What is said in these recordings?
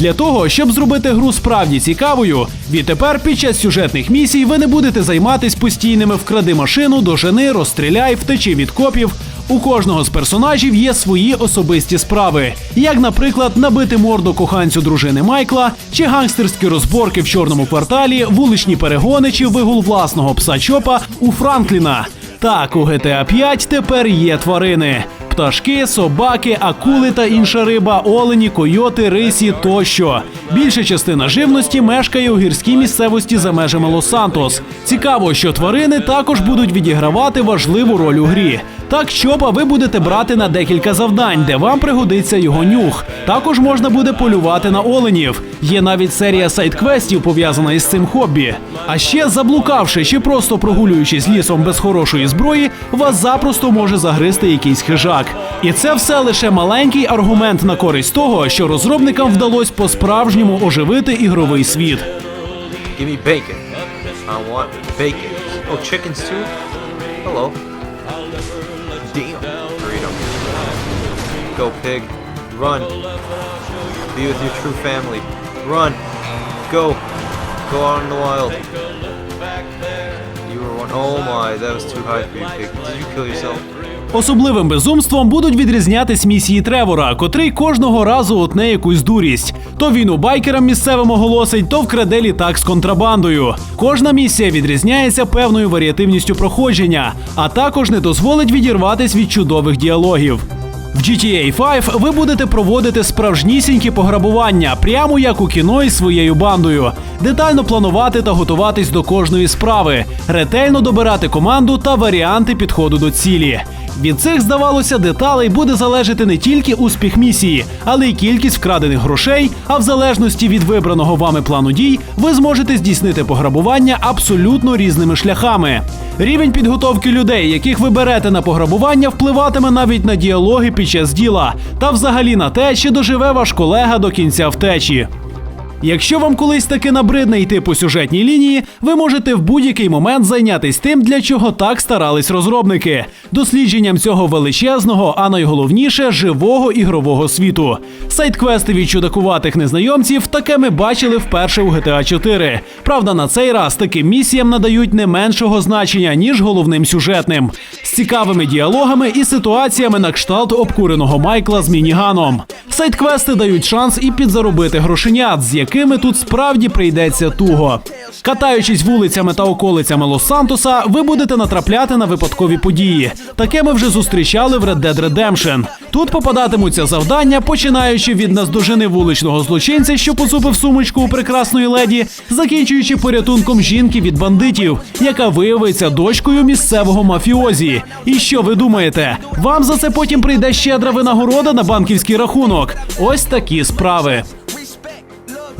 Для того, щоб зробити гру справді цікавою, відтепер під час сюжетних місій ви не будете займатись постійними вкради машину, дожени, розстріляй, втечи від копів. У кожного з персонажів є свої особисті справи, як, наприклад, набити морду коханцю дружини Майкла, чи гангстерські розборки в чорному кварталі, вуличні перегони чи вигул власного пса Чопа у Франкліна. Так, у GTA 5 тепер є тварини. Пташки, собаки, акули та інша риба, олені, койоти, рисі тощо. Більша частина живності мешкає у гірській місцевості за межами Лос-Сантос. Цікаво, що тварини також будуть відігравати важливу роль у грі. Так, чопа ви будете брати на декілька завдань, де вам пригодиться його нюх. Також можна буде полювати на оленів. Є навіть серія сайт-квестів, пов'язана із цим хобі. А ще заблукавши чи просто прогулюючись лісом без хорошої зброї, вас запросто може загризти якийсь хижак. І це все лише маленький аргумент на користь того, що розробникам вдалося по-справжньому оживити ігровий світ. Give me bacon. I want bacon. Oh, chickens too? Hello. Go, pig. Run. Be with your true family. Run. Go. Go out in the wild. You were one. Oh my, that was too high for you, pig. Did you kill yourself? Особливим безумством будуть відрізнятись місії Тревора, котрий кожного разу отне якусь дурість. То він у байкерам місцевим оголосить, то вкраде літак з контрабандою. Кожна місія відрізняється певною варіативністю проходження, а також не дозволить відірватись від чудових діалогів. В GTA 5 ви будете проводити справжнісінькі пограбування, прямо як у кіно із своєю бандою, детально планувати та готуватись до кожної справи, ретельно добирати команду та варіанти підходу до цілі. Від цих, здавалося, деталей буде залежати не тільки успіх місії, але й кількість вкрадених грошей. А в залежності від вибраного вами плану дій, ви зможете здійснити пограбування абсолютно різними шляхами. Рівень підготовки людей, яких ви берете на пограбування, впливатиме навіть на діалоги під час діла, та взагалі на те, чи доживе ваш колега до кінця втечі. Якщо вам колись таки набридне йти по сюжетній лінії, ви можете в будь-який момент зайнятися тим, для чого так старались розробники дослідженням цього величезного, а найголовніше живого ігрового світу. Сайт-квести від чудакуватих незнайомців таке ми бачили вперше у GTA 4. Правда, на цей раз таким місіям надають не меншого значення, ніж головним сюжетним, з цікавими діалогами і ситуаціями на кшталт обкуреного Майкла з мініганом. Сайт-квести дають шанс і підзаробити грошенят, з якими тут справді прийдеться туго. Катаючись вулицями та околицями Лос-Сантоса, ви будете натрапляти на випадкові події. Таке ми вже зустрічали в Red Dead Redemption. Тут попадатимуться завдання, починаючи від наздожени вуличного злочинця, що поцупив сумочку у прекрасної леді, закінчуючи порятунком жінки від бандитів, яка виявиться дочкою місцевого мафіозі. І що ви думаєте? Вам за це потім прийде щедра винагорода на банківський рахунок. Ось такі справи.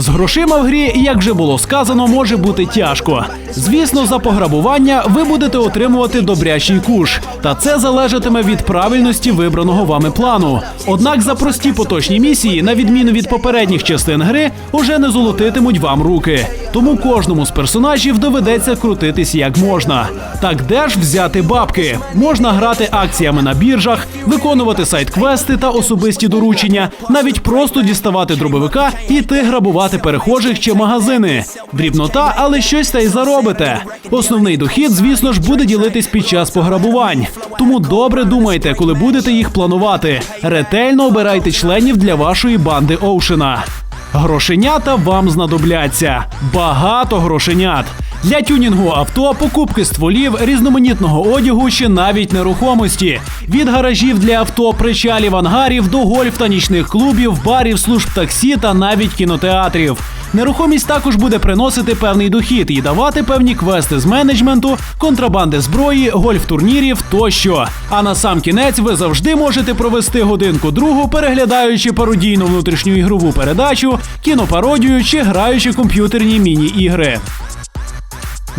З грошима в грі, як вже було сказано, може бути тяжко. Звісно, за пограбування ви будете отримувати добрячий куш, та це залежатиме від правильності вибраного вами плану. Однак за прості поточні місії, на відміну від попередніх частин гри, уже не золотитимуть вам руки. Тому кожному з персонажів доведеться крутитись як можна. Так де ж взяти бабки? Можна грати акціями на біржах, виконувати сайт-квести та особисті доручення, навіть просто діставати дробовика і йти грабувати перехожих чи магазини. Дрібнота, але щось та й заробите. Основний дохід, звісно ж, буде ділитись під час пограбувань. Тому добре думайте, коли будете їх планувати. Ретельно обирайте членів для вашої банди Оушена. Грошенята вам знадобляться. Багато грошенят. Для тюнінгу авто, покупки стволів, різноманітного одягу чи навіть нерухомості. Від гаражів для авто, причалів, ангарів до гольф та нічних клубів, барів, служб таксі та навіть кінотеатрів. Нерухомість також буде приносити певний дохід і давати певні квести з менеджменту, контрабанди зброї, гольф-турнірів тощо. А на сам кінець ви завжди можете провести годинку другу, переглядаючи пародійну внутрішню ігрову передачу, кінопародію чи граючи комп'ютерні міні-ігри.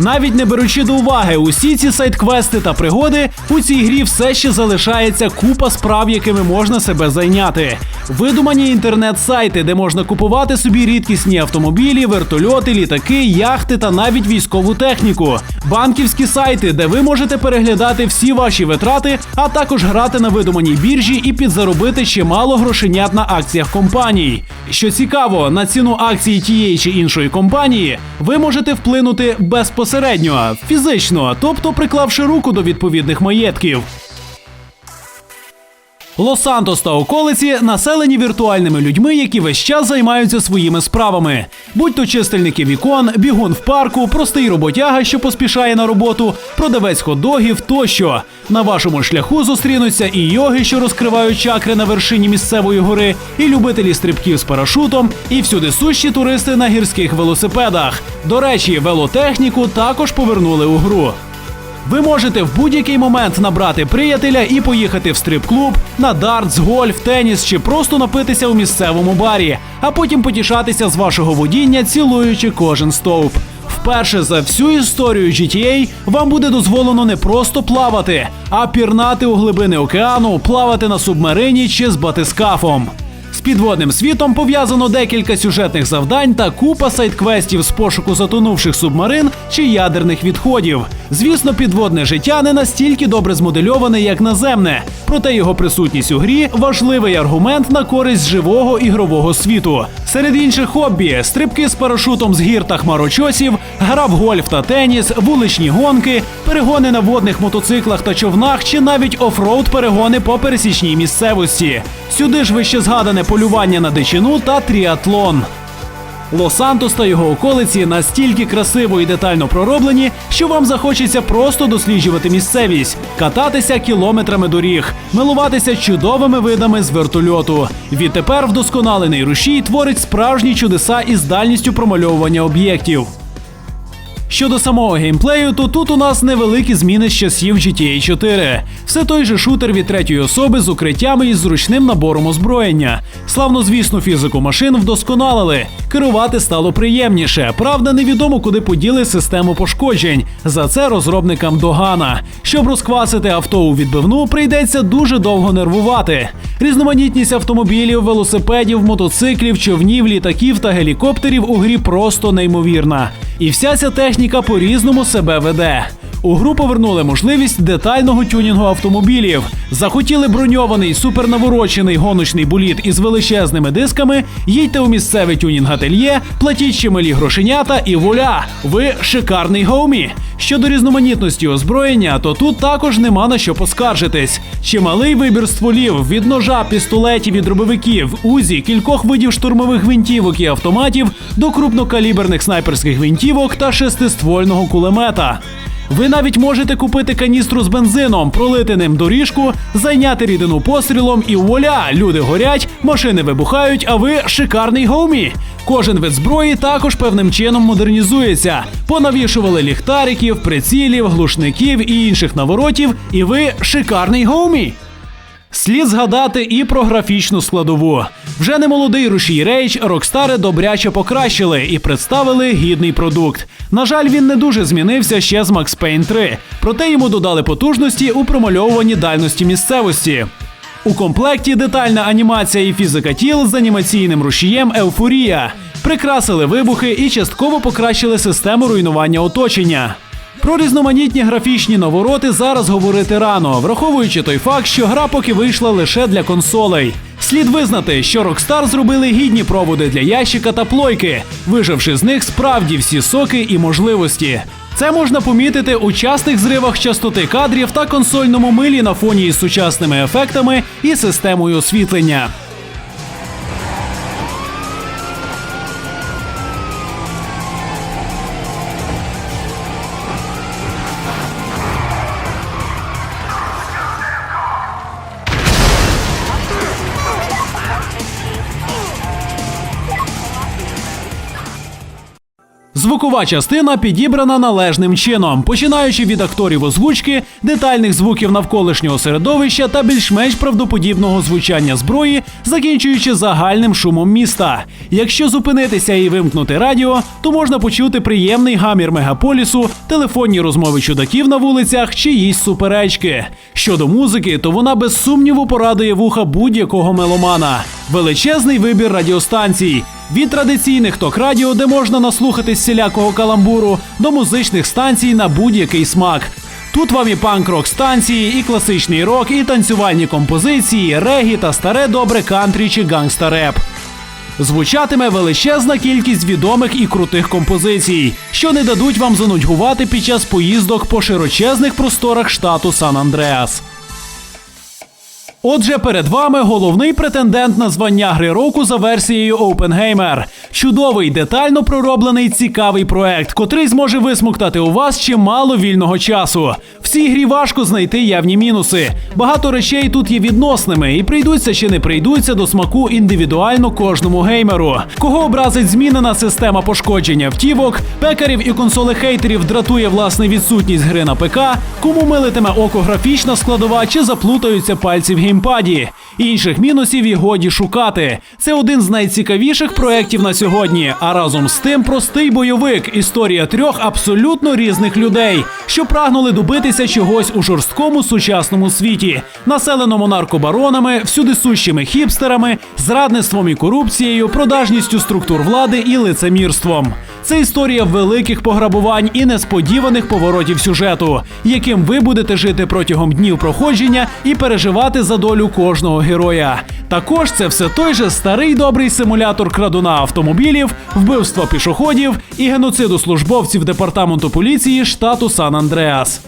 Навіть не беручи до уваги усі ці сайт-квести та пригоди, у цій грі все ще залишається купа справ, якими можна себе зайняти. Видумані інтернет-сайти, де можна купувати собі рідкісні автомобілі, вертольоти, літаки, яхти та навіть військову техніку. Банківські сайти, де ви можете переглядати всі ваші витрати, а також грати на видуманій біржі і підзаробити чимало грошенят на акціях компаній. Що цікаво, на ціну акції тієї чи іншої компанії ви можете вплинути безпосередньо, фізично, тобто приклавши руку до відповідних маєтків. Лос-Сантос та околиці населені віртуальними людьми, які весь час займаються своїми справами. Будь то чистильники вікон, бігун в парку, простий роботяга, що поспішає на роботу, продавець хот-догів тощо. На вашому шляху зустрінуться і йоги, що розкривають чакри на вершині місцевої гори, і любителі стрибків з парашутом, і всюди сущі туристи на гірських велосипедах. До речі, велотехніку також повернули у гру. Ви можете в будь-який момент набрати приятеля і поїхати в стрип-клуб, на дартс, гольф, теніс чи просто напитися у місцевому барі, а потім потішатися з вашого водіння, цілуючи кожен стовп. Вперше за всю історію GTA вам буде дозволено не просто плавати, а пірнати у глибини океану, плавати на субмарині чи з батискафом. З підводним світом пов'язано декілька сюжетних завдань та купа сайт-квестів з пошуку затонувших субмарин чи ядерних відходів. Звісно, підводне життя не настільки добре змодельоване, як наземне, проте його присутність у грі важливий аргумент на користь живого ігрового світу. Серед інших хобі стрибки з парашутом з гір та хмарочосів, гра в гольф та теніс, вуличні гонки, перегони на водних мотоциклах та човнах, чи навіть офроуд перегони по пересічній місцевості. Сюди ж вище згадане полювання на дичину та тріатлон. Лос-Сантос та його околиці настільки красиво і детально пророблені, що вам захочеться просто досліджувати місцевість, кататися кілометрами доріг, милуватися чудовими видами з вертольоту. Відтепер вдосконалений рушій творить справжні чудеса із дальністю промальовування об'єктів. Щодо самого геймплею, то тут у нас невеликі зміни з часів GTA 4. Все той же шутер від третьої особи з укриттями і зручним набором озброєння. Славнозвісну фізику машин вдосконалили. Керувати стало приємніше. Правда, невідомо, куди поділи систему пошкоджень. За це розробникам догана. Щоб розквасити авто у відбивну, прийдеться дуже довго нервувати. Різноманітність автомобілів, велосипедів, мотоциклів, човнів, літаків та гелікоптерів у грі просто неймовірна. І вся ця техніка по-різному себе веде. У гру повернули можливість детального тюнінгу автомобілів. Захотіли броньований супернаворочений гоночний болід із величезними дисками. Їдьте у місцеве тюнінг-ательє, платіть чималі грошенята і вуаля! Ви шикарний гоумі. Щодо різноманітності озброєння, то тут також нема на що поскаржитись. Чималий вибір стволів від ножа, пістолетів і дробовиків, узі, кількох видів штурмових гвинтівок і автоматів до крупнокаліберних снайперських гвинтівок та шестиствольного кулемета. Ви навіть можете купити каністру з бензином, пролити ним доріжку, зайняти рідину пострілом і вуаля, люди горять, машини вибухають, а ви шикарний гоумі. Кожен вид зброї також певним чином модернізується. Понавішували ліхтариків, прицілів, глушників і інших наворотів, і ви шикарний гоумі. Слід згадати і про графічну складову. Вже не молодий рушій рейч Рокстари добряче покращили і представили гідний продукт. На жаль, він не дуже змінився ще з Max Payne 3, проте йому додали потужності у промальовуванні дальності місцевості. У комплекті детальна анімація і фізика тіл з анімаційним рушієм Еуфорія. Прикрасили вибухи і частково покращили систему руйнування оточення. Про різноманітні графічні навороти зараз говорити рано, враховуючи той факт, що гра поки вийшла лише для консолей. Слід визнати, що Rockstar зробили гідні проводи для ящика та плойки, виживши з них справді всі соки і можливості. Це можна помітити у частих зривах частоти кадрів та консольному милі на фоні із сучасними ефектами і системою освітлення. Звукова частина підібрана належним чином, починаючи від акторів озвучки, детальних звуків навколишнього середовища та більш-менш правдоподібного звучання зброї, закінчуючи загальним шумом міста. Якщо зупинитися і вимкнути радіо, то можна почути приємний гамір мегаполісу, телефонні розмови чудаків на вулицях, чиїсь суперечки. Щодо музики, то вона без сумніву порадує вуха будь-якого меломана. Величезний вибір радіостанцій. Від традиційних ток-радіо, де можна наслухатись всілякого каламбуру, до музичних станцій на будь-який смак. Тут вам і панк-рок станції, і класичний рок, і танцювальні композиції, регі та старе добре кантрі чи гангста-реп. Звучатиме величезна кількість відомих і крутих композицій, що не дадуть вам занудьгувати під час поїздок по широчезних просторах штату Сан-Андреас. Отже, перед вами головний претендент на звання гри року за версією OpenGamer. Чудовий, детально пророблений, цікавий проект, котрий зможе висмоктати у вас чимало вільного часу. В цій грі важко знайти явні мінуси. Багато речей тут є відносними і прийдуться чи не прийдуться до смаку індивідуально кожному геймеру. Кого образить змінена система пошкодження втівок, пекарів і консоли хейтерів дратує власне відсутність гри на ПК, кому милитиме око графічна складова чи заплутаються пальці в геймпаді. Інших мінусів і годі шукати. Це один з найцікавіших проєктів на сьогодні. А разом з тим простий бойовик. Історія трьох абсолютно різних людей, що прагнули добитися чогось у жорсткому сучасному світі, населеному наркобаронами, всюдисущими хіпстерами, зрадництвом і корупцією, продажністю структур влади і лицемірством. Це історія великих пограбувань і несподіваних поворотів сюжету, яким ви будете жити протягом днів проходження і переживати за долю кожного героя. Також це все той же старий добрий симулятор крадуна автомобілів, вбивства пішоходів і геноциду службовців департаменту поліції штату Сан-Андреас.